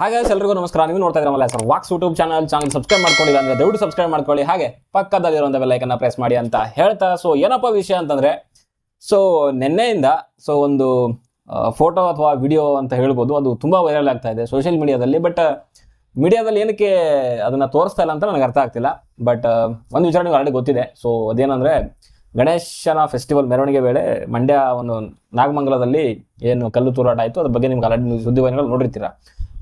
ಹಾಗೆ ಎಲ್ರಿಗೂ ನಮಸ್ಕಾರ. ನೀವು ನೋಡ್ತಾ ಇದ್ರಲ್ಲ sir walks YouTube channel channel subscribe ಮಾಡ್ಕೊಂಡಿಲ್ಲ ಅಂದ್ರೆ ದಯವಿಟ್ಟು ಸಬ್ಸ್ಕ್ರೈಬ್ ಮಾಡ್ಕೊಳ್ಳಿ. ಹಾಗೆ ಪಕ್ಕದಲ್ಲಿರುವಂಥ ಬೆಲ್ಲೈಕನ್ನ ಪ್ರೆಸ್ ಮಾಡಿ ಅಂತ ಹೇಳ್ತಾ. ಸೊ ಏನಪ್ಪ ವಿಷಯ ಅಂತಂದ್ರೆ ಸೊ ನಿನ್ನೆಯಿಂದ ಸೊ ಒಂದು ಫೋಟೋ ಅಥವಾ ವಿಡಿಯೋ ಅಂತ ಹೇಳ್ಬೋದು. ಅದು ತುಂಬಾ ವೈರಲ್ ಆಗ್ತಾ ಇದೆ ಸೋಷಿಯಲ್ ಮೀಡಿಯಾದಲ್ಲಿ ಬಟ್ ಮೀಡಿಯಾದಲ್ಲಿ ಏನಕ್ಕೆ ಅದನ್ನ ತೋರಿಸ್ತಾ ಇಲ್ಲ ಅಂತ ನನಗೆ ಅರ್ಥ ಆಗ್ತಿಲ್ಲ. ಬಟ್ ಒಂದು ವಿಚಾರ ನಿಮ್ಗೆ ಆಲ್ರೆಡಿ ಗೊತ್ತಿದೆ. ಸೊ ಅದೇನಂದ್ರೆ, ಗಣೇಶನ ಫೆಸ್ಟಿವಲ್ ಮೆರವಣಿಗೆ ವೇಳೆ ಮಂಡ್ಯ, ಒಂದು ನಾಗಮಂಗಲದಲ್ಲಿ ಏನು ಕಲ್ಲು ತೂರಾಟ ಆಯಿತು. ಅದ್ರ ಬಗ್ಗೆ ನಿಮ್ಗೆ ಆಲ್ರೆಡಿ ಸುದ್ದಿವಾಹಿನಿಗಳು ನೋಡಿರ್ತೀರ.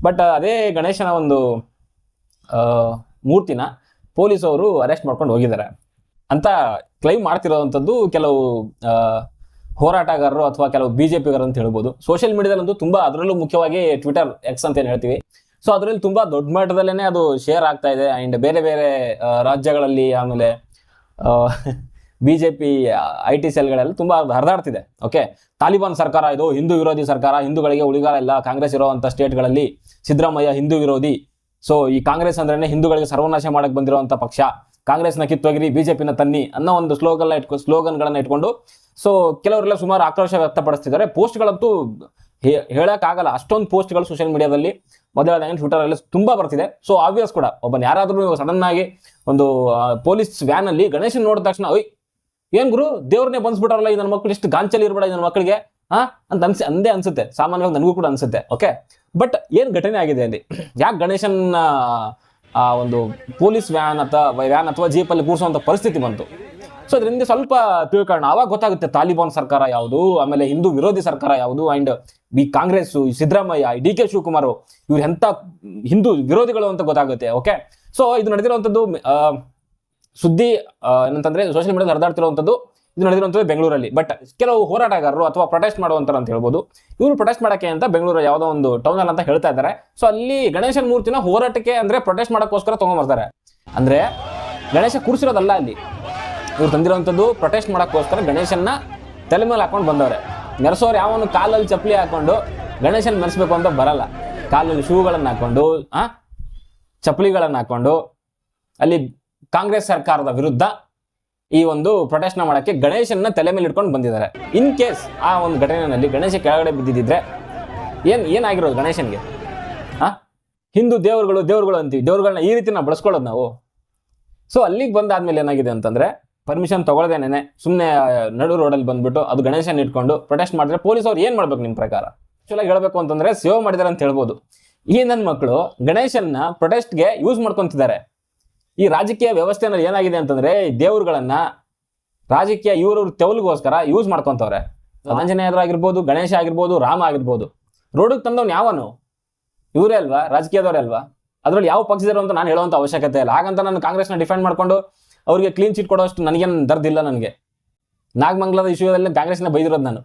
ಬಟ್ ಅದೇ ಗಣೇಶನ ಒಂದು ಮೂರ್ತಿನ ಪೊಲೀಸ್ ಅವರು ಅರೆಸ್ಟ್ ಮಾಡ್ಕೊಂಡು ಹೋಗಿದ್ದಾರೆ. ಅಂತ ಕ್ಲೈಮ್ ಮಾಡ್ತಿರೋವಂಥದ್ದು ಕೆಲವು ಹೋರಾಟಗಾರರು ಅಥವಾ ಕೆಲವು ಬಿ ಜೆ ಪಿಗರು ಅಂತ ಹೇಳ್ಬೋದು. ಸೋಷಿಯಲ್ ಮೀಡಿಯಾದಲ್ಲಂತೂ ತುಂಬ ಅದರಲ್ಲೂ ಮುಖ್ಯವಾಗಿ ಟ್ವಿಟರ್ ಎಕ್ಸ್ ಅಂತ ಏನು ಹೇಳ್ತೀವಿ. ಸೊ ಅದರಲ್ಲಿ ತುಂಬ ದೊಡ್ಡ ಮಟ್ಟದಲ್ಲೇ ಅದು ಶೇರ್ ಆಗ್ತಾ ಇದೆ. ಆ್ಯಂಡ್ ಬೇರೆ ಬೇರೆ ರಾಜ್ಯಗಳಲ್ಲಿ ಆಮೇಲೆ B J P I T ಸೆಲ್ಗಳೆಲ್ಲ ತುಂಬ ಹರಿದಾಡ್ತಿದೆ. ಓಕೆ ತಾಲಿಬಾನ್ ಸರ್ಕಾರ ಇದು, ಹಿಂದೂ ವಿರೋಧಿ ಸರ್ಕಾರ, ಹಿಂದೂಗಳಿಗೆ ಉಳಿಗಾಲ ಇಲ್ಲ, ಕಾಂಗ್ರೆಸ್ ಇರುವಂಥ ಸ್ಟೇಟ್ಗಳಲ್ಲಿ ಸಿದ್ದರಾಮಯ್ಯ ಹಿಂದೂ ವಿರೋಧಿ. ಸೊ ಈ ಕಾಂಗ್ರೆಸ್ ಅಂದ್ರೆ ಹಿಂದೂಗಳಿಗೆ ಸರ್ವನಾಶ ಮಾಡಕ್ಕೆ ಬಂದಿರುವಂಥ ಪಕ್ಷ. ಕಾಂಗ್ರೆಸ್ನ ಕಿತ್ತೋಗಿರಿ, ಬಿಜೆಪಿನ ತನ್ನಿ ಅನ್ನೋ ಒಂದು ಸ್ಲೋಗನ್ ಇಟ್ಕೊ, ಸ್ಲೋಗನ್ಗಳನ್ನ ಇಟ್ಕೊಂಡು ಸೊ ಕೆಲವರೆಲ್ಲ ಸುಮಾರು ಆಕ್ರೋಶ ವ್ಯಕ್ತಪಡಿಸ್ತಿದ್ದಾರೆ. ಪೋಸ್ಟ್ಗಳಂತೂ ಹೇಳಕ್ಕಾಗಲ್ಲ. ಅಷ್ಟೊಂದು ಪೋಸ್ಟ್ಗಳು ಸೋಷಿಯಲ್ ಮೀಡಿಯಾದಲ್ಲಿ ಮೊದಲಾದಂಗೆ ಟ್ವಿಟರಲ್ಲಿ ತುಂಬ ಬರ್ತಿದೆ. ಸೊ ಆಬ್ವಿಯಸ್ ಕೂಡ. ಒಬ್ಬನ ಯಾರಾದರೂ ಸಡನ್ ಆಗಿ ಒಂದು ಪೊಲೀಸ್ ವ್ಯಾನ್ ಅಲ್ಲಿ ಗಣೇಶನ್ ನೋಡಿದ ತಕ್ಷಣ, ಓಯ್ ಏನ್ ಗುರು? ದೇವ್ರನ್ನೇ ಬಂದ್ಬಿಟ್ಟಾರಲ್ಲ ಈ ನನ್ನ ಮಕ್ಳು, ಇಷ್ಟು ಗಾಂಚಲಿ ಇರ್ಬೇಡ ನನ್ನ ಮಕ್ಕಳಿಗೆ ಹಾ ಅಂತ ಅನ್ಸಿ ಅಂದೇ ಅನ್ಸುತ್ತೆ. ಸಾಮಾನ್ಯವಾಗಿ ನನಗೂ ಕೂಡ ಅನ್ಸುತ್ತೆ. ಓಕೆ ಬಟ್ ಏನ್ ಘಟನೆ ಆಗಿದೆ ಅಲ್ಲಿ? ಯಾಕೆ ಗಣೇಶನ್, ಆ ಒಂದು ಪೊಲೀಸ್ ವ್ಯಾನ್ ಅಥವಾ ವ್ಯಾನ್ ಅಥವಾ ಜೀಪಲ್ಲಿ ಕೂರಿಸುವಂತ ಪರಿಸ್ಥಿತಿ ಬಂತು. ಸೊ ಅದರಿಂದ ಸ್ವಲ್ಪ ತಿಳ್ಕೊಳ್ಳೋಣ ಅವಾಗ ಗೊತ್ತಾಗುತ್ತೆ ತಾಲಿಬಾನ್ ಸರ್ಕಾರ ಯಾವುದು, ಆಮೇಲೆ ಹಿಂದೂ ವಿರೋಧಿ ಸರ್ಕಾರ ಯಾವುದು ಅಂಡ್ ಈ ಕಾಂಗ್ರೆಸ್, ಸಿದ್ದರಾಮಯ್ಯ ಡಿ ಕೆ ಶಿವಕುಮಾರ್, ಇವ್ರು ಎಂತ ಹಿಂದೂ ವಿರೋಧಿಗಳು ಅಂತ ಗೊತ್ತಾಗುತ್ತೆ. ಓಕೆ ಸೊ ಇದು ನಡೆದಿರುವಂಥದ್ದು ಸುದ್ದಿ ಏನಂತಂದ್ರೆ ಸೋಷಿಯಲ್ ಮೀಡಿಯಾದಲ್ಲಿ ಹರಿದಾಡ್ತಿರುವಂಥದ್ದು ಇದು ನಡೆದಿರುವಂಥದ್ದು ಬೆಂಗಳೂರಲ್ಲಿ. ಬಟ್ ಕೆಲವು ಹೋರಾಟಗಾರರು ಅಥವಾ ಪ್ರೊಟೆಸ್ಟ್ ಮಾಡುವಂತಾರೆ ಅಂತ ಹೇಳ್ಬೋದು, ಇವರು ಪ್ರೊಟೆಸ್ಟ್ ಮಾಡಕ್ಕೆ ಅಂತ ಬೆಂಗಳೂರು ಯಾವುದೋ ಒಂದು ಟೌನ್ ಅಂತ ಹೇಳ್ತಾ ಇದ್ದಾರೆ. ಸೊ ಅಲ್ಲಿ ಗಣೇಶನ ಮೂರ್ತಿನ ಹೋರಾಟಕ್ಕೆ ಅಂದ್ರೆ ಪ್ರೊಟೆಸ್ಟ್ ಮಾಡೋಕ್ಕೋಸ್ಕರ ತಗೊಂಡ್ಬರ್ತಾರೆ ಅಂದ್ರೆ ಗಣೇಶ ಕೂರಿಸಿರೋದಲ್ಲ ಅಲ್ಲಿ. ಇವ್ರು ತಂದಿರೋಂಥದ್ದು ಪ್ರೊಟೆಸ್ಟ್ ಮಾಡೋಕ್ಕೋಸ್ಕರ ಗಣೇಶನ್ನ ತಲೆ ಮೇಲೆ ಹಾಕೊಂಡು ಬಂದವ್ರೆ. ನೆರೆಸೋರು ಯಾವನು ಕಾಲಲ್ಲಿ ಚಪ್ಪಲಿ ಹಾಕೊಂಡು ಗಣೇಶನ್ ಮೆರೆಸ್ಬೇಕು ಅಂತ ಬರಲ್ಲ. ಕಾಲಲ್ಲಿ ಶೂಗಳನ್ನು ಹಾಕೊಂಡು ಆ, ಚಪ್ಪಲಿಗಳನ್ನು ಹಾಕೊಂಡು ಅಲ್ಲಿ ಕಾಂಗ್ರೆಸ್ ಸರ್ಕಾರದ ವಿರುದ್ಧ ಈ ಒಂದು ಪ್ರೊಟೆಸ್ಟ್ನ ಮಾಡೋಕ್ಕೆ ಗಣೇಶನ್ನ ತಲೆ ಮೇಲೆ ಇಟ್ಕೊಂಡು ಬಂದಿದ್ದಾರೆ. ಇನ್ ಕೇಸ್ ಆ ಒಂದು ಘಟನೆಯಲ್ಲಿ ಗಣೇಶ ಕೆಳಗಡೆ ಬಿದ್ದಿದ್ರೆ ಏನು ಏನಾಗಿರೋದು ಗಣೇಶನಿಗೆ? ಹಾಂ ಹಿಂದೂ ದೇವರುಗಳು ದೇವರುಗಳು ಅಂತೀವಿ. ದೇವರುಗಳನ್ನ ಈ ರೀತಿ ನಾವು ಬಳಸ್ಕೊಳ್ಳೋದು ನಾವು. ಸೊ ಅಲ್ಲಿಗೆ ಬಂದಾದ್ಮೇಲೆ ಏನಾಗಿದೆ ಅಂತಂದರೆ ಪರ್ಮಿಷನ್ ತಗೊಳ್ದೇನೆ ಸುಮ್ಮನೆ ನಡು ರೋಡಲ್ಲಿ ಬಂದುಬಿಟ್ಟು ಅದು ಗಣೇಶನ ಇಟ್ಕೊಂಡು ಪ್ರೊಟೆಸ್ಟ್ ಮಾಡಿದ್ರೆ ಪೊಲೀಸ್ ಅವ್ರು ಏನು ಮಾಡ್ಬೇಕು ನಿಮ್ಮ ಪ್ರಕಾರ? ಆ್ಯಕ್ಚುಲಾಗಿ ಹೇಳಬೇಕು ಅಂತಂದರೆ ಸೇವ್ ಮಾಡಿದಾರೆ ಅಂತ ಹೇಳ್ಬೋದು. ಈ ನನ್ನ ಮಕ್ಕಳು ಗಣೇಶನ್ನ ಪ್ರೊಟೆಸ್ಟ್ಗೆ ಯೂಸ್ ಮಾಡ್ಕೊಂತಿದ್ದಾರೆ. ಈ ರಾಜಕೀಯ ವ್ಯವಸ್ಥೆನಲ್ಲಿ ಏನಾಗಿದೆ ಅಂತಂದ್ರೆ ದೇವ್ರುಗಳನ್ನ ರಾಜಕೀಯ ಇವ್ರವ್ರ ತೆವಲಿಗೋಸ್ಕರ ಯೂಸ್ ಮಾಡ್ಕೊಂತವ್ರೆ. ಆಂಜನೇಯರಾಗಿರ್ಬೋದು ಗಣೇಶ ಆಗಿರ್ಬೋದು, ರಾಮ ಆಗಿರ್ಬೋದು. ರೋಡಿಗೆ ತಂದವ್ನು ಯಾವನು? ಇವರೇ ಅಲ್ವಾ? ರಾಜಕೀಯದವರೇ ಅಲ್ವಾ? ಅದ್ರಲ್ಲಿ ಯಾವ ಪಕ್ಷದವರು ಅಂತ ನಾನು ಹೇಳುವಂತ ಅವಶ್ಯಕತೆ ಇಲ್ಲ. ಹಾಗಂತ ನಾನು ಕಾಂಗ್ರೆಸ್ನ ಡಿಫೆಂಡ್ ಮಾಡ್ಕೊಂಡು ಅವ್ರಿಗೆ ಕ್ಲೀನ್ ಚೀಟ್ ಕೊಡೋಷ್ಟು ನನಗೇನು ದರ್ದಿಲ್ಲ ನನಗೆ. ನಾಗಮಂಗಲದ ಇಶ್ಯೂದಲ್ಲಿ ಕಾಂಗ್ರೆಸ್ನ ಬೈದಿರೋದು ನಾನು.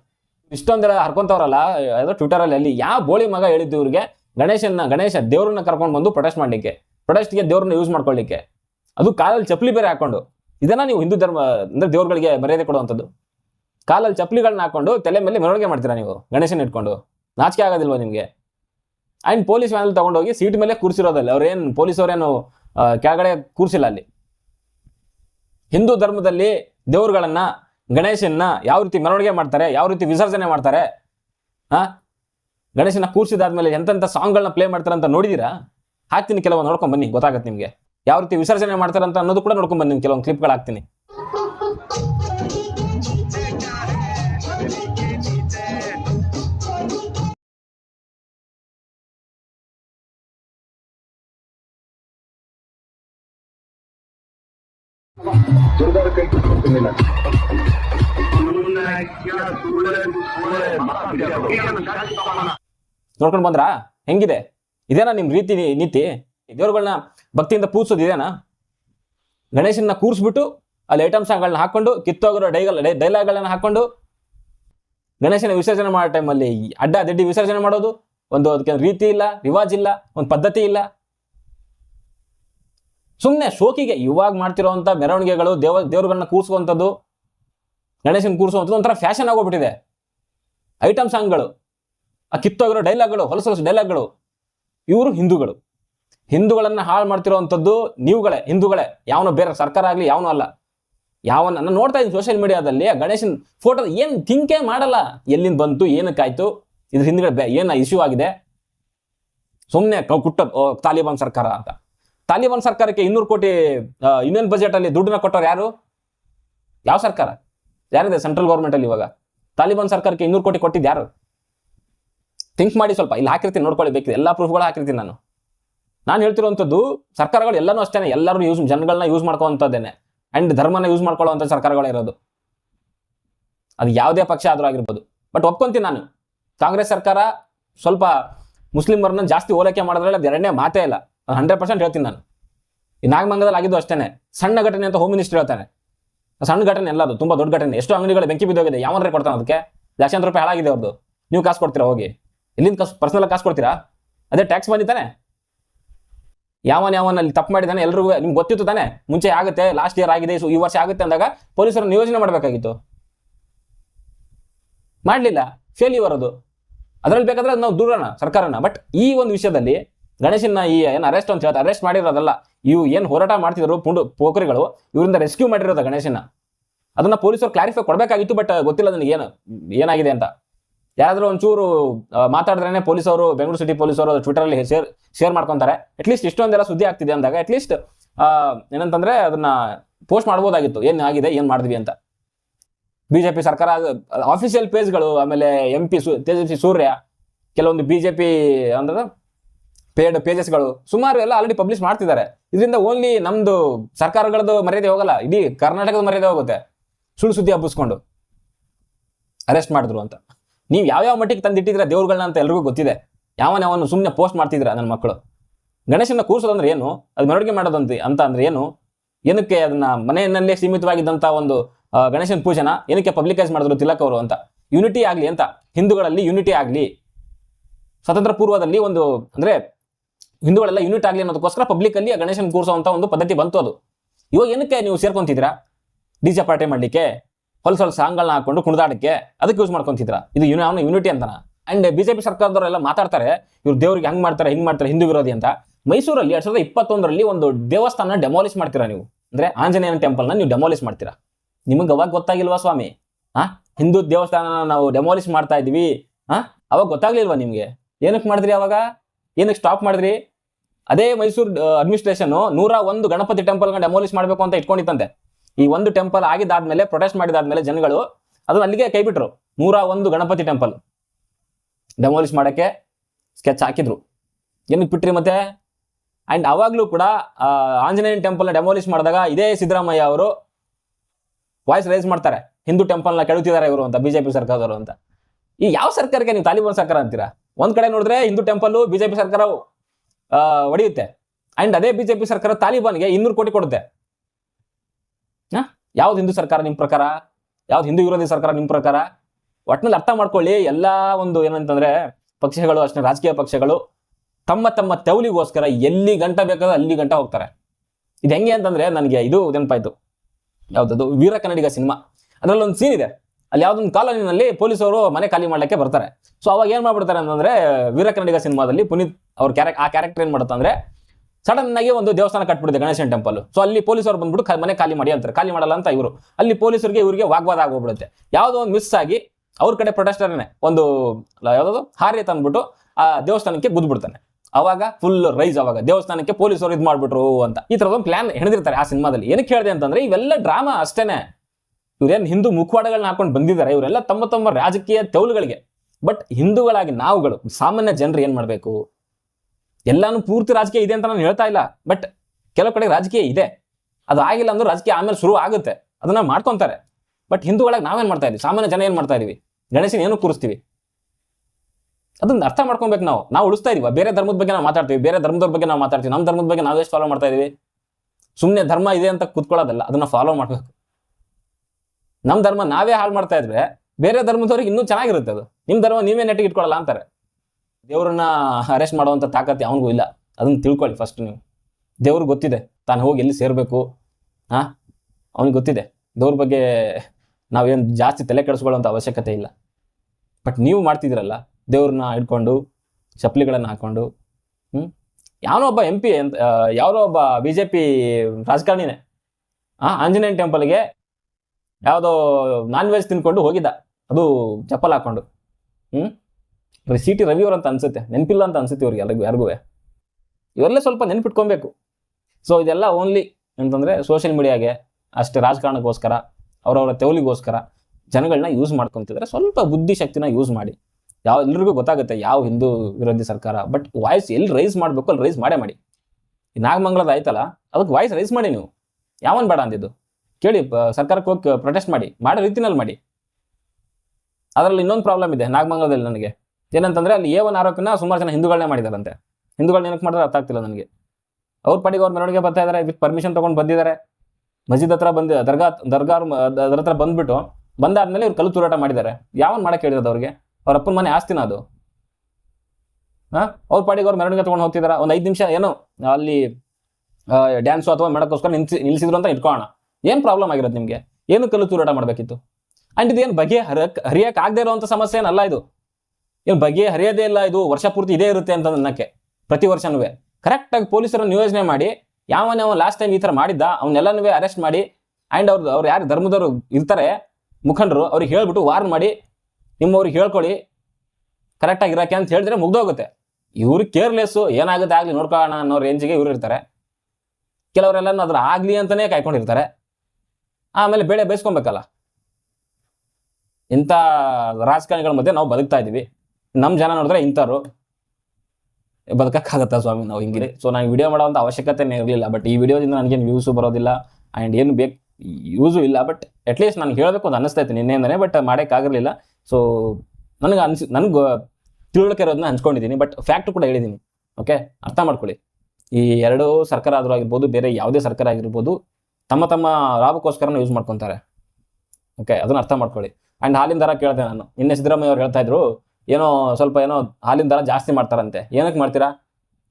ಇಷ್ಟೊಂದೆಲ್ಲ ಹರ್ಕೊಂತವ್ರಲ್ಲ, ಯಾವುದೋ ಟ್ವಿಟರಲ್ಲಿ ಅಲ್ಲಿ ಯಾವ ಬೋಳಿ ಮಗ ಹೇಳಿದ್ದು ಇವ್ರಿಗೆ ಗಣೇಶನ್ನ, ಗಣೇಶ ದೇವ್ರನ್ನ ಕರ್ಕೊಂಡು ಬಂದು ಪ್ರೊಟೆಸ್ಟ್ ಮಾಡ್ಲಿಕ್ಕೆ. ಪ್ರೊಟೆಸ್ಟ್ಗೆ ದೇವ್ರನ್ನ ಯೂಸ್ ಮಾಡ್ಕೊಳ್ಳಿಕ್ಕೆ ಅದು ಕಾಲಲ್ಲಿ ಚಪ್ಪಲಿ ಬೇರೆ ಹಾಕೊಂಡು. ಇದನ್ನ ನೀವು ಹಿಂದೂ ಧರ್ಮ, ಅಂದ್ರೆ ದೇವ್ರುಗಳಿಗೆ ಮರ್ಯಾದೆ ಕೊಡುವಂಥದ್ದು. ಕಾಲಲ್ಲಿ ಚಪ್ಪಲಿಗಳನ್ನ ಹಾಕೊಂಡು ತಲೆ ಮೇಲೆ ಮೆರವಣಿಗೆ ಮಾಡ್ತೀರಾ ನೀವು, ಗಣೇಶನ ಇಟ್ಕೊಂಡು? ನಾಚಿಕೆ ಆಗೋದಿಲ್ವಾ ನಿಮಗೆ? ಆ್ಯಂಡ್ ಪೊಲೀಸ್ ವ್ಯಾನಲ್ಲಿ ತಗೊಂಡೋಗಿ ಸೀಟ್ ಮೇಲೆ ಕೂರಿಸಿರೋದಲ್ಲ, ಅವ್ರೇನು ಪೊಲೀಸ್ ಅವರೇನು ಕೆಳಗಡೆ ಕೂರಿಸಿಲ್ಲ ಅಲ್ಲಿ. ಹಿಂದೂ ಧರ್ಮದಲ್ಲಿ ದೇವರುಗಳನ್ನ, ಗಣೇಶನ್ನ ಯಾವ ರೀತಿ ಮೆರವಣಿಗೆ ಮಾಡ್ತಾರೆ, ಯಾವ ರೀತಿ ವಿಸರ್ಜನೆ ಮಾಡ್ತಾರೆ, ಆ? ಗಣೇಶನ ಕೂರಿಸಿದಾದ್ಮೇಲೆ ಎಂತೆಂಥ ಸಾಂಗ್ಗಳನ್ನ ಪ್ಲೇ ಮಾಡ್ತಾರೆ ಅಂತ ನೋಡಿದೀರಾ? ಹಾಕ್ತೀನಿ ಕೆಲವೊಂದು ನೋಡ್ಕೊಂಡ್ ಬನ್ನಿ, ಗೊತ್ತಾಗತ್ತೆ ನಿಮಗೆ. ಯಾವ ರೀತಿ ವಿಸರ್ಜನೆ ಮಾಡ್ತಾರಂತ ಅನ್ನೋದು ಕೂಡ ನೋಡ್ಕೊಂಡ್ ಬನ್ನಿ ಕೆಲವೊಂದು ಕ್ಲಿಪ್ಗಳು ಹಾಕ್ತೀನಿ. ನೋಡ್ಕೊಂಡು ಬಂದ್ರಾ? ಹೆಂಗಿದೆ? ಇದೇನಾ ನಿಮ್ ರೀತಿ ನೀತಿ? ದೇವ್ರುಗಳನ್ನ ಭಕ್ತಿಯಿಂದ ಪೂಜಿಸೋದು ಇದೇನಾ? ಗಣೇಶನ ಕೂರಿಸ್ಬಿಟ್ಟು ಅಲ್ಲಿ ಐಟಮ್ ಸಾಂಗ್ಗಳನ್ನ ಹಾಕೊಂಡು, ಕಿತ್ತೋಗಿರೋ ಡೈಗಲ್ ಡೈಲಾಗ್ಗಳನ್ನ ಹಾಕೊಂಡು, ಗಣೇಶನ ವಿಸರ್ಜನೆ ಮಾಡೋ ಟೈಮಲ್ಲಿ ಅಡ್ಡ ದಿಡ್ಡಿ ವಿಸರ್ಜನೆ ಮಾಡೋದು ಒಂದು ಅದಕ್ಕೆ ರೀತಿ ಇಲ್ಲ, ರಿವಾಜ್ ಇಲ್ಲ, ಒಂದು ಪದ್ಧತಿ ಇಲ್ಲ. ಸುಮ್ಮನೆ ಶೋಕಿಗೆ ಇವಾಗ ಮಾಡ್ತಿರೋವಂಥ ಮೆರವಣಿಗೆಗಳು, ದೇವ, ದೇವ್ರುಗಳನ್ನ ಕೂರಿಸುವಂಥದ್ದು, ಗಣೇಶನ ಕೂರಿಸುವಂಥದ್ದು ಒಂಥರ ಫ್ಯಾಷನ್ ಆಗೋಗ್ಬಿಟ್ಟಿದೆ. ಐಟಮ್ ಸಾಂಗ್ಗಳು ಆ ಕಿತ್ತೋಗಿರೋ ಡೈಲಾಗ್ಗಳು, ಹೊಲಸು ಹೊಲಸು ಡೈಲಾಗ್ಗಳು, ಇವರು ಹಿಂದೂಗಳು. ಹಿಂದೂಗಳನ್ನ ಹಾಳು ಮಾಡ್ತಿರೋವಂಥದ್ದು ನೀವುಗಳೇ, ಹಿಂದೂಗಳೇ. ಯಾವನೋ ಬೇರೆ ಸರ್ಕಾರ ಆಗಲಿ, ಯಾವನೂ ಅಲ್ಲ. ಯಾವ ನಾನು ನೋಡ್ತಾ ಇದ್ದೀನಿ ಸೋಷಿಯಲ್ ಮೀಡಿಯಾದಲ್ಲಿ ಆ ಗಣೇಶನ್ ಫೋಟೋ ಏನು ಥಿಂಕೇ ಮಾಡಲ್ಲ. ಎಲ್ಲಿಂದ ಬಂತು, ಏನಕ್ಕಾಯ್ತು, ಇದ್ರ ಹಿಂದ್ಗಡೆ ಏನು ಇಶ್ಯೂ ಆಗಿದೆ? ಸುಮ್ಮನೆ ಕುಟ್ಟ ತಾಲಿಬಾನ್ ಸರ್ಕಾರ ಅಂತ. ತಾಲಿಬಾನ್ ಸರ್ಕಾರಕ್ಕೆ ಇನ್ನೂರು ಕೋಟಿ ಯೂನಿಯನ್ ಬಜೆಟ್ ಅಲ್ಲಿ ದುಡ್ಡನ್ನ ಕೊಟ್ಟವ್ರು ಯಾರು? ಯಾವ ಸರ್ಕಾರ? ಯಾರಿದೆ ಸೆಂಟ್ರಲ್ ಗೌರ್ಮೆಂಟ್ ಅಲ್ಲಿ ಇವಾಗ? ತಾಲಿಬಾನ್ ಸರ್ಕಾರಕ್ಕೆ ಇನ್ನೂರು ಕೋಟಿ ಕೊಟ್ಟಿದ್ದು ಯಾರು? ಥಿಂಕ್ ಮಾಡಿ ಸ್ವಲ್ಪ, ಇಲ್ಲಿ ಹಾಕಿರ್ತೀನಿ, ನೋಡ್ಕೊಳ್ಳಿ ಎಲ್ಲ ಪ್ರೂಫ್ಗಳು ಹಾಕಿರ್ತೀನಿ ನಾನು. ನಾನು ಹೇಳ್ತಿರುವಂಥದ್ದು ಸರ್ಕಾರಗಳು ಎಲ್ಲನೂ ಅಷ್ಟೇ ಎಲ್ಲರೂ ಯೂಸ್ ಜನಗಳನ್ನ ಯೂಸ್ ಮಾಡ್ಕೊಳ್ಳೋಂಥದ್ದೇನೆ ಅಂಡ್ ಧರ್ಮನ ಯೂಸ್ ಮಾಡ್ಕೊಳ್ಳೋವಂಥ ಸರ್ಕಾರಗಳಿರೋದು ಅದು ಯಾವುದೇ ಪಕ್ಷ ಆದರೂ ಆಗಿರ್ಬೋದು. ಬಟ್ ಒಪ್ಕೊಂತೀನಿ ನಾನು. ಕಾಂಗ್ರೆಸ್ ಸರ್ಕಾರ ಸ್ವಲ್ಪ ಮುಸ್ಲಿಮರನ್ನ ಜಾಸ್ತಿ ಓಲೈಕೆ ಮಾಡೋದ್ರಲ್ಲಿ ಅದು ಎರಡನೇ ಮಾತೇ ಇಲ್ಲ. ಹಂಡ್ರೆಡ್ ಪರ್ಸೆಂಟ್ ಹೇಳ್ತೀನಿ ನಾನು. ಈ ನಾಗಮಂಗದಲ್ಲಿ ಆಗಿದ್ದು ಅಷ್ಟೇ ಸಣ್ಣ ಘಟನೆ ಅಂತ ಹೋಮ್ ಮಿನಿಸ್ಟರ್ ಹೇಳ್ತಾನೆ. ಸಣ್ಣ ಘಟನೆ ಎಲ್ಲ ಅದು, ತುಂಬಾ ದೊಡ್ಡ ಘಟನೆ. ಎಷ್ಟು ಅಂಗಡಿಗಳು ಬೆಂಕಿ ಬಿದ್ದೋಗಿದೆ. ಯಾವನ್ರೇ ಕೊಡ್ತಾನೆ ಅದಕ್ಕೆ? ಲಕ್ಷಾಂತರ ರೂಪಾಯಿ ಹಾಳಾಗಿದೆ ಅವ್ರದ್ದು ನೀವು ಕಾಸು ಕೊಡ್ತೀರಾ ಹೋಗಿ? ಇಲ್ಲಿಂದ ಕಾಸು ಪರ್ಸನಲ್ ಕಾಸು ಕೊಡ್ತೀರಾ? ಅದೇ ಟ್ಯಾಕ್ಸ್ ಬಂದಿತ್ತಾನೆ ಯಾವನ್ ಯಾವನ್ ಅಲ್ಲಿ ತಪ್ಪು ಮಾಡಿದಾನೆ, ಎಲ್ರಿಗೂ ನಿಮ್ಗೆ ಗೊತ್ತಿತ್ತು ತಾನೆ? ಮುಂಚೆ ಆಗುತ್ತೆ ಲಾಸ್ಟ್ ಇಯರ್ ಆಗಿದೆ, ಈ ವರ್ಷ ಆಗುತ್ತೆ ಅಂದಾಗ ಪೊಲೀಸರು ನಿಯೋಜನೆ ಮಾಡಬೇಕಾಗಿತ್ತು. ಮಾಡಲಿಲ್ಲ ಫೇಲ್ಯೂರ್ ಅದು. ಅದರಲ್ಲಿ ಬೇಕಾದ್ರೆ ನಾವು ದೂರೋಣ ಸರ್ಕಾರನ. ಬಟ್ ಈ ಒಂದು ವಿಷಯದಲ್ಲಿ ಗಣೇಶನ ಈ ಏನು ಅರೆಸ್ಟ್ ಅಂತ ಹೇಳ್ತಾರೆ ಅರೆಸ್ಟ್ ಮಾಡಿರೋದಲ್ಲ. ಇವು ಏನು ಹೋರಾಟ ಮಾಡ್ತಿದ್ರು ಪುಂಡು ಪೋಖರಿಗಳು, ಇವರಿಂದ ರೆಸ್ಕ್ಯೂ ಮಾಡಿರೋದು ಗಣೇಶನ ಅದನ್ನ ಪೊಲೀಸರು ಕ್ಲಾರಿಫೈ ಕೊಡಬೇಕಾಗಿತ್ತು ಬಟ್ ಗೊತ್ತಿಲ್ಲ ನನಗೆ ಏನು ಏನಾಗಿದೆ ಅಂತ. ಯಾರಾದ್ರೂ ಒಂಚೂರು ಮಾತಾಡಿದ್ರೆ ಪೊಲೀಸ್ ಪೊಲೀಸವರು, ಬೆಂಗಳೂರು ಸಿಟಿ ಪೊಲೀಸರು ಟ್ವಿಟರಲ್ಲಿ ಶೇರ್ ಶೇರ್ ಮಾಡ್ಕೊಂತಾರೆ. ಅಟ್ಲೀಸ್ಟ್ ಇಷ್ಟೊಂದೆಲ್ಲ ಸುದ್ದಿ ಆಗ್ತಿದೆ ಅಂದಾಗ ಅಟ್ಲೀಸ್ಟ್ ಏನಂತಂದ್ರೆ ಅದನ್ನ ಪೋಸ್ಟ್ ಮಾಡ್ಬೋದಾಗಿತ್ತು. ಏನ್ ಆಗಿದೆ, ಏನ್ ಮಾಡಿದ್ವಿ ಅಂತ. ಬಿಜೆಪಿ ಸರ್ಕಾರ ಆಫಿಷಿಯಲ್ ಪೇಜ್ಗಳು ಆಮೇಲೆ ಎಂ ಪಿ ತೇಜಸ್ವಿ ಸೂರ್ಯ ಕೆಲವೊಂದು ಬಿಜೆಪಿ ಅಂದ್ರೆ ಪೇಡ್ ಪೇಜಸ್ಗಳು ಸುಮಾರು ಎಲ್ಲ ಆಲ್ರೆಡಿ ಪಬ್ಲಿಷ್ ಮಾಡ್ತಿದ್ದಾರೆ. ಇದರಿಂದ ಓನ್ಲಿ ನಮ್ದು ಸರ್ಕಾರಗಳದ್ದು ಮರ್ಯಾದೆ ಹೋಗಲ್ಲ, ಇಡೀ ಕರ್ನಾಟಕದ ಮರ್ಯಾದೆ ಹೋಗುತ್ತೆ. ಸುಳ್ಳು ಸುದ್ದಿ ಹಬ್ಬಿಸ್ಕೊಂಡು. ಅರೆಸ್ಟ್ ಮಾಡಿದ್ರು ಅಂತ. ನೀವು ಯಾವ್ಯಾವ ಮಟ್ಟಿಗೆ ತಂದಿಟ್ಟಿದ್ರೆ ದೇವ್ರುಗಳನ್ನ ಅಂತ ಎಲ್ರಿಗೂ ಗೊತ್ತಿದೆ. ಯಾವನ ಯಾವನು ಸುಮ್ಮನೆ ಪೋಸ್ಟ್ ಮಾಡ್ತಿದ್ರ ನನ್ನ ಮಕ್ಕಳು ಗಣೇಶನ ಕೂರ್ಸೋದಂದ್ರೆ ಏನು? ಅದು ಮೆರವಣಿಗೆ ಮಾಡೋದಂತ ಅಂತ ಅಂದ್ರೆ ಏನು? ಏನಕ್ಕೆ ಅದನ್ನ ಮನೆಯಲ್ಲೇ ಸೀಮಿತವಾಗಿದ್ದಂಥ ಒಂದು ಗಣೇಶನ ಪೂಜೆನ ಏನಕ್ಕೆ ಪಬ್ಲಿಕೈಸ್ ಮಾಡಿದ್ರು ತಿಲಕ್ ಅವರು ಅಂತ? ಯುನಿಟಿ ಆಗ್ಲಿ ಅಂತ. ಹಿಂದೂಗಳಲ್ಲಿ ಯುನಿಟಿ ಆಗ್ಲಿ. ಸ್ವತಂತ್ರ ಪೂರ್ವದಲ್ಲಿ ಒಂದು, ಅಂದ್ರೆ ಹಿಂದೂಗಳೆಲ್ಲ ಯೂನಿಟ್ ಆಗಲಿ ಅನ್ನೋದಕ್ಕೋಸ್ಕರ ಪಬ್ಲಿಕ್ ಗಣೇಶನ ಕೂರಿಸೋವಂಥ ಒಂದು ಪದ್ಧತಿ ಬಂತು ಅದು. ಇವಾಗ ಏನಕ್ಕೆ ನೀವು ಸೇರ್ಕೊಂತಿದ್ದೀರಾ? ಡಿ ಜೆ ಪಾರ್ಟಿ ಮಾಡ್ಲಿಕ್ಕೆ? ಹೊಲ್ಸ್ ಸ್ವಲ್ಪ ಸಾಂಗ್ಗಳನ್ನ ಹಾಕೊಂಡು ಕುಣಿದಾಡಕ್ಕೆ ಅದಕ್ಕೆ ಯೂಸ್ ಮಾಡ್ಕೊಂತಿದ್ರ. ಇದು ಯುನಿ ಅವನ ಯೂನಿಟಿ ಅಂತಾನ. ಅಂಡ್ ಬಿಜೆಪಿ ಸರ್ಕಾರದವರೆಲ್ಲ ಮಾತಾಡ್ತಾರೆ, ಇವ್ರು ದೇವ್ರಿಗೆ ಹೆಂಗ್ ಮಾಡ್ತಾರೆ, ಹಿಂಗ್ ಮಾಡ್ತಾರೆ, ಹಿಂದೂ ವಿರೋಧಿ ಅಂತ. ಮೈಸೂರಲ್ಲಿ ಎರಡ್ ಸಾವಿರದ ಇಪ್ಪತ್ತೊಂದರಲ್ಲಿ ಒಂದು ದೇವಸ್ಥಾನ ಡೆಮಾಲಿಷ್ ಮಾಡ್ತೀರಾ ನೀವು? ಅಂದ್ರೆ ಆಂಜನೇಯನ ಟೆಂಪಲ್ನ ನೀವು ಡೆಮಾಲಿಷ್ ಮಾಡ್ತೀರಾ? ನಿಮಗೆ ಅವಾಗ ಗೊತ್ತಾಗಿಲ್ವಾ ಸ್ವಾಮಿ? ಆ? ಹಿಂದೂ ದೇವಸ್ಥಾನ ನಾವು ಡೆಮಾಲಿಷ್ ಮಾಡ್ತಾ ಇದೀವಿ ಆ? ಅವಾಗ ಗೊತ್ತಾಗ್ಲಿಲ್ವಾ ನಿಮ್ಗೆ? ಏನಕ್ಕೆ ಮಾಡಿದ್ರಿ ಅವಾಗ? ಏನಕ್ಕೆ ಸ್ಟಾಪ್ ಮಾಡಿದ್ರಿ? ಅದೇ ಮೈಸೂರು ಅಡ್ಮಿನಿಸ್ಟ್ರೇಷನ್ ನೂರ ಒಂದು ಗಣಪತಿ ಟೆಂಪಲ್ನ ಡೆಮಾಲಿಷ್ ಮಾಡಬೇಕು ಅಂತ ಇಟ್ಕೊಂಡಿತ್ತಂತೆ. ಈ ಒಂದು ಟೆಂಪಲ್ ಆಗಿದ್ದಾದ್ಮೇಲೆ ಪ್ರೊಟೆಸ್ಟ್ ಮಾಡಿದಾದ್ಮೇಲೆ ಜನಗಳು ಅದನ್ನ ಅಲ್ಲಿಗೆ ಕೈ ಬಿಟ್ರು. ನೂರ ಒಂದು ಗಣಪತಿ ಟೆಂಪಲ್ ಡೆಮಾಲಿಷ್ ಮಾಡಕ್ಕೆ ಸ್ಕೆಚ್ ಹಾಕಿದ್ರು. ಏನಕ್ಕೆ ಬಿಟ್ರಿ ಮತ್ತೆ? ಅಂಡ್ ಅವಾಗಲೂ ಕೂಡ ಆಂಜನೇಯನ್ ಟೆಂಪಲ್ ಟೆಂಪಲ್ನ ಡೆಮಾಲಿಷ್ ಮಾಡಿದಾಗ ಇದೇ ಸಿದ್ದರಾಮಯ್ಯ ಅವರು ವಾಯ್ಸ್ ರೈಸ್ ಮಾಡ್ತಾರೆ. ಹಿಂದೂ ಟೆಂಪಲ್ನ ಕೆಡುತ್ತಿದ್ದಾರೆ ಇವರು ಅಂತ ಬಿಜೆಪಿ ಸರ್ಕಾರದವರು ಅಂತ. ಈ ಯಾವ ಸರ್ಕಾರಕ್ಕೆ ನೀವು ತಾಲಿಬಾನ್ ಸರ್ಕಾರ ಅಂತೀರಾ? ಒಂದ್ ಕಡೆ ನೋಡಿದ್ರೆ ಹಿಂದೂ ಟೆಂಪಲ್ ಬಿಜೆಪಿ ಸರ್ಕಾರ ಆ, ಹೊಡೆಯುತ್ತೆ ಅಂಡ್ ಅದೇ ಬಿಜೆಪಿ ಸರ್ಕಾರ ತಾಲಿಬಾನ್ಗೆ ಇನ್ನೂರು ಕೋಟಿ ಕೊಡುತ್ತೆ. ಯಾವ್ದು ಹಿಂದೂ ಸರ್ಕಾರ ನಿಮ್ಮ ಪ್ರಕಾರ? ಯಾವ್ದು ಹಿಂದೂ ವಿರೋಧಿ ಸರ್ಕಾರ ನಿಮ್ಮ ಪ್ರಕಾರ? ಒಟ್ಟಿನಲ್ಲಿ ಅರ್ಥ ಮಾಡ್ಕೊಳ್ಳಿ, ಎಲ್ಲಾ ಒಂದು ಏನಂತಂದ್ರೆ ಪಕ್ಷಗಳು, ಅಷ್ಟೇ ರಾಜಕೀಯ ಪಕ್ಷಗಳು ತಮ್ಮ ತಮ್ಮ ತೆವಲಿಗೋಸ್ಕರ ಎಲ್ಲಿ ಗಂಟ ಬೇಕಾದ್ರೆ ಅಲ್ಲಿ ಗಂಟ ಹೋಗ್ತಾರೆ. ಇದು ಹೆಂಗೆ ಅಂತಂದ್ರೆ ನನಗೆ ಇದು ನೆನಪಾಯ್ತು ಯಾವ್ದದು? ವೀರ ಕನ್ನಡಿಗ ಸಿನಿಮಾ. ಅದ್ರಲ್ಲಿ ಒಂದು ಸೀನ್ ಇದೆ. ಅಲ್ಲಿ ಯಾವ್ದೊಂದು ಕಾಲೋನಿನಲ್ಲಿ ಪೊಲೀಸರು ಮನೆ ಖಾಲಿ ಮಾಡ್ಲಿಕ್ಕೆ ಬರ್ತಾರೆ. ಸೊ ಅವಾಗ ಏನ್ ಮಾಡ್ಬಿಡ್ತಾರೆ ಅಂತಂದ್ರೆ ವೀರ ಕನ್ನಡಿಗ ಸಿನಿಮಾದಲ್ಲಿ ಪುನೀತ್ ಅವ್ರ ಕ್ಯಾರೆಕ್ ಆ ಕ್ಯಾರೆಕ್ಟರ್ ಏನ್ ಮಾಡುತ್ತೆ ಅಂದ್ರೆ ಸಡನ್ ಆಗಿ ಒಂದು ದೇವಸ್ಥಾನ ಕಟ್ಬಿಡುತ್ತೆ ಗಣೇಶನ್ ಟೆಂಪಲ್ ಸೊ ಅಲ್ಲಿ ಪೊಲೀಸರು ಬಂದ್ಬಿಟ್ಟು ಮನೆ ಖಾಲಿ ಮಾಡಿ ಅಂತಾರೆ. ಖಾಲಿ ಮಾಡಲ್ಲ ಅಂತ ಇವರು. ಅಲ್ಲಿ ಪೊಲೀಸರಿಗೆ ಇವರಿಗೆ ವಾಗ್ವಾದ ಆಗೋಗ್ಬಿಡುತ್ತೆ ಯಾವುದೋ ಒಂದು ಮಿಸ್ ಆಗಿ ಅವ್ರ ಕಡೆ ಪ್ರೊಟೆಸ್ಟರ್ನೇ ಒಂದು ಯಾವುದೋ ಹಾರಿ ತಂದ್ಬಿಟ್ಟು ಆ ದೇವಸ್ಥಾನಕ್ಕೆ ಗುದ್ಬಿಡ್ತಾನೆ. ಅವಾಗ ಫುಲ್ ರೈಸ್ ಅವಾಗ. ದೇವಸ್ಥಾನಕ್ಕೆ ಪೊಲೀಸರು ಇದು ಮಾಡ್ಬಿಟ್ರು ಅಂತ. ಈ ಥರದ ಒಂದು ಪ್ಲಾನ್ ಹೆಣದಿರ್ತಾರೆ ಆ ಸಿನಿಮಾದಲ್ಲಿ. ಏನಕ್ಕೆ ಹೇಳಿದೆ ಅಂತಂದ್ರೆ, ಇವೆಲ್ಲ ಡ್ರಾಮಾ ಅಷ್ಟೇನೆ. ಇವ್ರೇನ್ ಹಿಂದೂ ಮುಖವಾಡಗಳನ್ನ ಹಾಕೊಂಡು ಬಂದಿದ್ದಾರೆ. ಇವರೆಲ್ಲ ತಮ್ಮ ತಮ್ಮ ರಾಜಕೀಯ ತೆವಲುಗಳಿಗೆ ಬಟ್ ಹಿಂದೂಗಳಾಗಿ ನಾವುಗಳು, ಸಾಮಾನ್ಯ ಜನರು ಏನ್ ಮಾಡ್ಬೇಕು? ಎಲ್ಲಾನು ಪೂರ್ತಿ ರಾಜಕೀಯ ಇದೆ ಅಂತ ನಾನು ಹೇಳ್ತಾ ಇಲ್ಲ. ಬಟ್ ಕೆಲವು ಕಡೆ ರಾಜಕೀಯ ಇದೆ. ಅದು ಆಗಿಲ್ಲ ಅಂದ್ರೆ ರಾಜಕೀಯ ಆಮೇಲೆ ಶುರು ಆಗುತ್ತೆ. ಅದನ್ನ ಮಾಡ್ಕೊಂತಾರೆ. ಬಟ್ ಹಿಂದೂಗಳಾಗಿ ನಾವೇನ್ ಮಾಡ್ತಾ ಇದೀವಿ ಸಾಮಾನ್ಯ ಜನ ಏನ್ ಮಾಡ್ತಾ ಇದೀವಿ ಗಣೇಶನ ಏನು ಕೂರಿಸ್ತೀವಿ? ಅದನ್ನ ಅರ್ಥ ಮಾಡ್ಕೊಬೇಕು ನಾವು. ನಾವು ಉಳಿಸ್ತಾ ಇದೀವಿ. ಬೇರೆ ಧರ್ಮದ ಬಗ್ಗೆ ನಾವು ಮಾತಾಡ್ತೀವಿ. ಬೇರೆ ಧರ್ಮದವ್ರ ಬಗ್ಗೆ ನಾವು ಮಾತಾಡ್ತೀವಿ. ನಮ್ಮ ಧರ್ಮದ ಬಗ್ಗೆ ನಾವು ಫಾಲೋ ಮಾಡ್ತಾ ಇದೀವಿ? ಸುಮ್ಮನೆ ಧರ್ಮ ಇದೆ ಅಂತ ಕೂತ್ಕೊಳ್ಳೋದಲ್ಲ. ಅದನ್ನ ಫಾಲೋ ಮಾಡ್ಬೇಕು. ನಮ್ಮ ಧರ್ಮ ನಾವೇ ಹಾಳು ಮಾಡ್ತಾ ಇದ್ರೆ ಬೇರೆ ಧರ್ಮದವ್ರಿಗೆ ಇನ್ನೂ ಚೆನ್ನಾಗಿರುತ್ತೆ ಅದು. ನಿಮ್ಮ ಧರ್ಮ ನೀವೇ ನೆಟ್ಟಿಗೆ ಇಟ್ಕೊಳ್ಳಲ್ಲ ಅಂತಾರೆ. ದೇವ್ರನ್ನ ಅರೆಸ್ಟ್ ಮಾಡುವಂಥ ತಾಕತ್ತು ಅವನಿಗೂ ಇಲ್ಲ. ಅದನ್ನ ತಿಳ್ಕೊಳ್ಳಿ ಫಸ್ಟ್ ನೀವು. ದೇವ್ರಿಗೆ ಗೊತ್ತಿದೆ. ತಾನು ಹೋಗಿ ಎಲ್ಲಿ ಸೇರಬೇಕು? ಹಾಂ? ಅವನಿಗೆ ಗೊತ್ತಿದೆ. ದೇವ್ರ ಬಗ್ಗೆ ನಾವೇನು ಜಾಸ್ತಿ ತಲೆ ಕೆಡಿಸ್ಕೊಳ್ಳೋಂಥ ಅವಶ್ಯಕತೆ ಇಲ್ಲ. ಬಟ್ ನೀವು ಮಾಡ್ತಿದ್ದೀರಲ್ಲ ದೇವ್ರನ್ನ ಇಟ್ಕೊಂಡು ಚಪ್ಪಲಿಗಳನ್ನು ಹಾಕೊಂಡು ಹ್ಞೂ ಯಾವನೋ ಒಬ್ಬ ಎಂ ಪಿ ಅಂತ ಯಾರೋ ಒಬ್ಬ ಬಿ ಜೆ ಪಿ ರಾಜಕಾರಣಿನೇ, ಆ, ಆಂಜನೇಯನ ಟೆಂಪಲ್ಗೆ ಯಾವುದೋ ನಾನ್ ವೆಜ್ ತಿನ್ಕೊಂಡು ಹೋಗಿದ್ದ. ಅದು ಚಪ್ಪಲ್ ಹಾಕೊಂಡು ಹ್ಞೂ ಸಿ ಟಿ ರವಿ ಅವ್ರು ಅಂತ ಅನ್ಸುತ್ತೆ. ನೆನಪಿಲ್ಲ ಅಂತ ಅನ್ಸುತ್ತೆ ಇವ್ರಿಗೆ ಎಲ್ಲರಿಗೂ ಯಾರಿಗೂ. ಇವರಲ್ಲೇ ಸ್ವಲ್ಪ ನೆನ್ಪಿಟ್ಕೊಬೇಕು. ಸೊ ಇದೆಲ್ಲ ಓನ್ಲಿ ಅಂತಂದರೆ ಸೋಷಿಯಲ್ ಮೀಡಿಯಾಗೆ ಅಷ್ಟೇ ರಾಜಕಾರಣಕ್ಕೋಸ್ಕರ, ಅವರವರ ತೆವಲಿಗೋಸ್ಕರ ಜನಗಳನ್ನ ಯೂಸ್ ಮಾಡ್ಕೊತಿದ್ರೆ. ಸ್ವಲ್ಪ ಬುದ್ಧಿಶಕ್ತಿನ ಯೂಸ್ ಮಾಡಿ. ಯಾವ, ಎಲ್ರಿಗೂ ಗೊತ್ತಾಗುತ್ತೆ ಯಾವ ಹಿಂದೂ ವಿರೋಧಿ ಸರ್ಕಾರ ಬಟ್ ವಾಯ್ಸ್ ಎಲ್ಲಿ ರೈಸ್ ಮಾಡಬೇಕು ಅಲ್ಲಿ ರೈಸ್ ಮಾಡೇ ಮಾಡಿ. ಈ ನಾಗಮಂಗಲದ ಆಯ್ತಲ್ಲ, ಅದಕ್ಕೆ ವಾಯ್ಸ್ ರೈಸ್ ಮಾಡಿ ನೀವು. ಯಾವನ್ ಬೇಡ ಅಂದಿದ್ದು? ಕೇಳಿ ಸರ್ಕಾರಕ್ಕೆ ಹೋಗಿ ಪ್ರೊಟೆಸ್ಟ್ ಮಾಡಿ, ಮಾಡೋ ರೀತಿನಲ್ಲಿ ಮಾಡಿ. ಅದರಲ್ಲಿ ಇನ್ನೊಂದು ಪ್ರಾಬ್ಲಮ್ ಇದೆ, ನಾಗಮಂಗಲದಲ್ಲಿ ನನಗೆ. ಏನಂತಂದ್ರೆ ಅಲ್ಲಿ ಏ ಒನ್ ಆರೋಪಿನ ಸುಮಾರು ಜನ ಹಿಂದೂಗಳನ್ನೇ ಮಾಡಿದಾರಂತೆ. ಹಿಂದೂಗಳನ್ನ ಏನಕ್ಕೆ ಮಾಡಿದ್ರೆ? ಅರ್ಥ ಆಗ್ತಿಲ್ಲ ನನಗೆ. ಅವ್ರ ಪಾಡಿಗೆ ಅವ್ರ ಮೆರವಣಿಗೆ ಬರ್ತಾ ಇದಾರೆ ವಿತ್ ಪರ್ಮಿಷನ್ ತೊಗೊಂಡು ಬಂದಿದ್ದಾರೆ ಮಸ್ಜಿದ್ ಹತ್ರ ಬಂದ ದರ್ಗಾ ದರ್ಗಾ ಅದ್ರ ಹತ್ರ ಬಂದ್ಬಿಟ್ಟು ಬಂದಾದ್ಮೇಲೆ ಇವ್ರು ಕಲ್ಲು ತೂರಾಟ ಮಾಡಿದ್ದಾರೆ ಯಾವನ್ ಮಾಡಕ್ಕೆ ಹೇಳಿರೋದು ಅವ್ರಿಗೆ? ಅವ್ರ ಅಪ್ಪನ ಮನೆ ಆಸ್ತಿನ ಅದು? ಹಾ? ಅವ್ರ ಪಾಡಿಗೆ ಅವ್ರ ಮೆರವಣಿಗೆ ತೊಗೊಂಡು ಹೋಗ್ತಿದಾರ? ಒಂದು ಐದು ನಿಮಿಷ ಏನೋ, ಅಲ್ಲಿ ಡ್ಯಾನ್ಸು ಅಥವಾ ಮಾಡೋಕ್ಕೋಸ್ಕರ ನಿಲ್ಸಿ ನಿಲ್ಸಿದ್ರು ಅಂತ ಇಟ್ಕೋಣ ಏನು ಪ್ರಾಬ್ಲಮ್ ಆಗಿರೋದು ನಿಮಗೆ? ಏನು ಕಲ್ಲು ತೂರಾಟ ಮಾಡಬೇಕಿತ್ತು? ಅಂಡ್ ಇದೇನು ಬಗೆ ಹರಕ್ ಹರಿಯಕ್ಕೆ ಆಗದೆ ಇರುವಂತ ಸಮಸ್ಯೆ ಏನಲ್ಲ ಇದು? ಏನು ಬಗೆ ಹರಿಯೋದೇ ಇಲ್ಲ, ಇದು ವರ್ಷ ಪೂರ್ತಿ ಇದೇ ಇರುತ್ತೆ ಅಂತ ಅನ್ನಕ್ಕೆ ಪ್ರತಿ ವರ್ಷನೂ ಕರೆಕ್ಟಾಗಿ ಪೊಲೀಸರನ್ನು ನಿಯೋಜನೆ ಮಾಡಿ, ಯಾವನೇ ಯಾವ ಲಾಸ್ಟ್ ಟೈಮ್ ಈ ಥರ ಮಾಡಿದ್ದ ಅವನ್ನೆಲ್ಲನೂ ಅರೆಸ್ಟ್ ಮಾಡಿ ಆ್ಯಂಡ್ ಅವ್ರದ್ದು ಅವ್ರು ಯಾರು ಧರ್ಮದವರು ಇರ್ತಾರೆ, ಮುಖಂಡರು, ಅವ್ರಿಗೆ ಹೇಳ್ಬಿಟ್ಟು ವಾರ್ನ್ ಮಾಡಿ, ನಿಮ್ಮವ್ರಿಗೆ ಹೇಳ್ಕೊಳ್ಳಿ ಕರೆಕ್ಟಾಗಿ ಇರೋಕೆ ಅಂತ ಹೇಳಿದ್ರೆ ಮುಗ್ದೋಗುತ್ತೆ. ಇವ್ರು ಕೇರ್ಲೆಸ್ಸು ಏನಾಗುತ್ತೆ ಆಗಲಿ ನೋಡ್ಕೊಳ್ಳೋಣ ಅನ್ನೋ ರೇಂಜಿಗೆ ಇವ್ರು ಇರ್ತಾರೆ. ಕೆಲವರೆಲ್ಲ ಅದ್ರ ಆಗಲಿ ಅಂತಲೇ ಕಾಯ್ಕೊಂಡಿರ್ತಾರೆ. ಆಮೇಲೆ ಬೇಳೆ ಬೇಯಿಸ್ಕೊಬೇಕಲ್ಲ. ಇಂಥ ರಾಜಕಾರಣಿಗಳ ಮಧ್ಯೆ ನಾವು ಬದುಕ್ತಾ ಇದ್ದೀವಿ. ನಮ್ಮ ಜನ ನೋಡಿದ್ರೆ ಇಂಥವ್ರು ಬದುಕಕ್ಕಾಗತ್ತಾ ಸ್ವಾಮಿ ನಾವು ಹಿಂಗಿದೆ ಸೊ ನಾನು ವಿಡಿಯೋ ಮಾಡೋವಂಥ ಅವಶ್ಯಕತೆನೇ ಇರಲಿಲ್ಲ. ಬಟ್ ಈ ವಿಡಿಯೋದಿಂದ ನನಗೇನು ವ್ಯೂಸು ಬರೋದಿಲ್ಲ ಆ್ಯಂಡ್ ಏನು ಬೇಕು ಯೂಸು ಇಲ್ಲ. ಬಟ್ ಅಟ್ಲೀಸ್ಟ್ ನಾನು ಹೇಳಬೇಕು ಅಂತ ಅನಿಸ್ತಾ ಇತ್ತು ನಿನ್ನೆಯಿಂದನೇ ಬಟ್ ಮಾಡೋಕ್ಕಾಗಿರಲಿಲ್ಲ ಸೊ ನನಗೆ ಅನ್ಸಿ ನನಗೆ ತಿಳುವಳಿಕೆ ಇರೋದನ್ನ ಹಂಚ್ಕೊಂಡಿದ್ದೀನಿ. ಬಟ್ ಫ್ಯಾಕ್ಟ್ ಕೂಡ ಹೇಳಿದ್ದೀನಿ ಓಕೆ ಅರ್ಥ ಮಾಡ್ಕೊಳ್ಳಿ. ಈ ಎರಡು ಸರ್ಕಾರ ಆದರೂ ಆಗಿರ್ಬೋದು ಬೇರೆ ಯಾವುದೇ ಸರ್ಕಾರ ಆಗಿರ್ಬೋದು ತಮ್ಮ ತಮ್ಮ ಲಾಭಕ್ಕೋಸ್ಕರನ ಯೂಸ್ ಮಾಡ್ಕೊತಾರೆ. ಓಕೆ ಅದನ್ನ ಅರ್ಥ ಮಾಡ್ಕೊಳ್ಳಿ. ಆ್ಯಂಡ್ ಹಾಲಿನ ದರ ಕೇಳಿದೆ ನಾನು. ನಿನ್ನೆ ಸಿದ್ದರಾಮಯ್ಯ ಅವ್ರು ಹೇಳ್ತಾ ಇದ್ರು ಏನೋ ಸ್ವಲ್ಪ ಏನೋ ಹಾಲಿನ ದರ ಜಾಸ್ತಿ ಮಾಡ್ತಾರಂತೆ. ಏನಕ್ಕೆ ಮಾಡ್ತೀರಾ?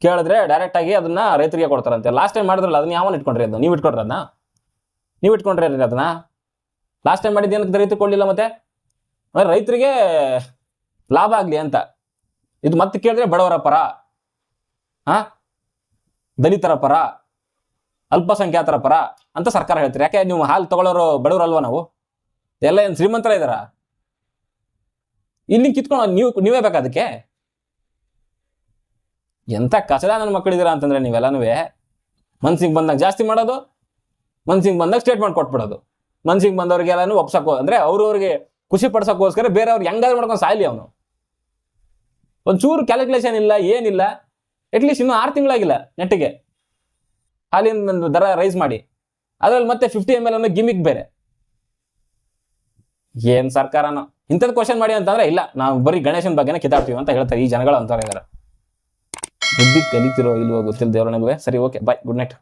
ಕೇಳಿದ್ರೆ ಡೈರೆಕ್ಟ್ ಆಗಿ ಅದನ್ನ ರೈತರಿಗೆ ಕೊಡ್ತಾರಂತೆ. ಲಾಸ್ಟ್ ಟೈಮ್ ಮಾಡಿದ್ರಲ್ಲ, ಅದನ್ನ ಯಾವನ್ನ ಇಟ್ಕೊಂಡ್ರಿ ಅದು? ನೀವು ಇಟ್ಕೊಂಡ್ರಿ ಅದನ್ನ? ನೀವು ಇಟ್ಕೊಂಡ್ರಿ ಅದನ್ನ? ಲಾಸ್ಟ್ ಟೈಮ್ ಮಾಡಿದ್ದು ಏನಕ್ಕೆ ರೈತರು ಕೊಡಲಿಲ್ಲ ಮತ್ತೆ? ರೈತರಿಗೆ ಲಾಭ ಆಗಲಿ ಅಂತ. ಇದು ಮತ್ತೆ ಕೇಳಿದ್ರೆ ಬಡವರ ಪರ. ಹಾಂ ದಲಿತರ ಪರ. ಅಲ್ಪಸಂಖ್ಯಾತರ ಪರ ಅಂತ ಸರ್ಕಾರ ಹೇಳ್ತಾರೆ. ಯಾಕೆ ನೀವು ಹಾಲು ತಗೊಳ್ಳೋರು ಬಡವರಲ್ವಾ ನಾವು? ಎಲ್ಲ ಏನು ಶ್ರೀಮಂತರ ಇದಾರ ಇಲ್ಲಿ ಕಿತ್ಕೊಂಡು ನೀವು, ನೀವೇ ಬೇಕಾ ಅದಕ್ಕೆ? ಎಂಥ ಕಸದ ನನ್ನ ಮಕ್ಕಳಿದ್ದೀರಾ ಅಂತಂದ್ರೆ ನೀವೆಲ್ಲನೂ ಮನ್ಸಿಗೆ ಬಂದಾಗ ಜಾಸ್ತಿ ಮಾಡೋದು, ಮನ್ಸಿಗೆ ಬಂದಾಗ ಸ್ಟೇಟ್ಮೆಂಟ್ ಕೊಟ್ಬಿಡೋದು. ಮನ್ಸಿಗೆ ಬಂದವ್ರಿಗೆಲ್ಲಾನು ಒಪ್ಸಕ್ಕೋ ಅಂದ್ರೆ ಅವ್ರವ್ರಿಗೆ ಖುಷಿ ಪಡ್ಸೋಕ್ಕೋಸ್ಕರ ಬೇರೆಯವ್ರಿಗೆ ಹೆಂಗಾದ್ರು ಮಾಡ್ಕೊಂಡು ಸಾಯ್ಲಿ ಅವನು. ಒಂಚೂರು ಕ್ಯಾಲ್ಕುಲೇಷನ್ ಇಲ್ಲ, ಏನಿಲ್ಲ ಅಟ್ಲೀಸ್ಟ್ ಇನ್ನೂ ಆರು ತಿಂಗಳಾಗಿಲ್ಲ ನೆಟ್ಟಿಗೆ. ಹಾಲಿನ ದರ ರೈಸ್ ಮಾಡಿ. ಅದ್ರಲ್ಲಿ ಮತ್ತೆ ಫಿಫ್ಟಿ ಎಂ ಎಲ್ ಅನ್ನೋ ಗಿಮಿಕ್ ಬೇರೆ. ಏನ್ ಸರ್ಕಾರನೋ? ಇಂಥದ್ದು ಕ್ವಶನ್ ಮಾಡಿ ಅಂತಂದ್ರೆ ಇಲ್ಲ, ನಾವು ಬರೀ ಗಣೇಶನ ಬಗ್ಗೆನೇ ಕಿತಾಡ್ತೀವಿ ಅಂತ ಹೇಳ್ತಾರೆ ಈ ಜನಗಳು ಅಂತಾರೆ ಇದ್ದಾರೆ ಬುದ್ಧಿ ಕಲಿತಿರೋ ಇಲ್ವೋ ಗೊತ್ತಿಲ್ಲ ದೇವರ ನನಗೆ ಸರಿ ಓಕೆ ಬಾಯ್ ಗುಡ್ ನೈಟ್